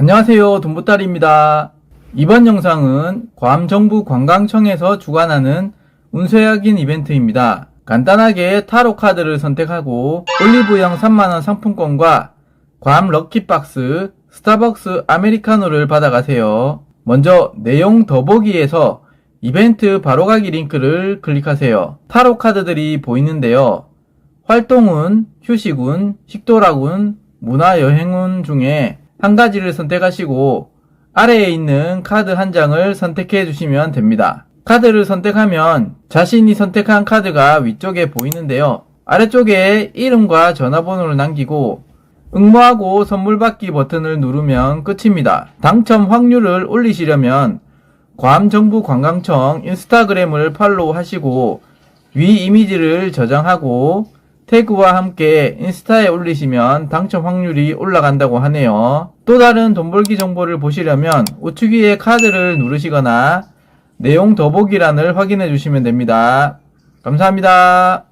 안녕하세요. 돈보따리입니다. 이번 영상은 괌정부 관광청에서 주관하는 운세 확인 이벤트입니다. 간단하게 타로 카드를 선택하고 올리브영 3만원 상품권과 괌 럭키박스 스타벅스 아메리카노를 받아가세요. 먼저 내용 더보기에서 이벤트 바로가기 링크를 클릭하세요. 타로 카드들이 보이는데요. 활동운, 휴식운, 식도락운, 문화여행운 중에 한 가지를 선택하시고 아래에 있는 카드 한 장을 선택해 주시면 됩니다. 카드를 선택하면 자신이 선택한 카드가 위쪽에 보이는데요. 아래쪽에 이름과 전화번호를 남기고 응모하고 선물 받기 버튼을 누르면 끝입니다. 당첨 확률을 올리시려면 괌 정부 관광청 인스타그램을 팔로우 하시고 위 이미지를 저장하고 태그와 함께 인스타에 올리시면 당첨 확률이 올라간다고 하네요. 또 다른 돈 벌기 정보를 보시려면 우측 위에 카드를 누르시거나 내용 더보기란을 확인해 주시면 됩니다. 감사합니다.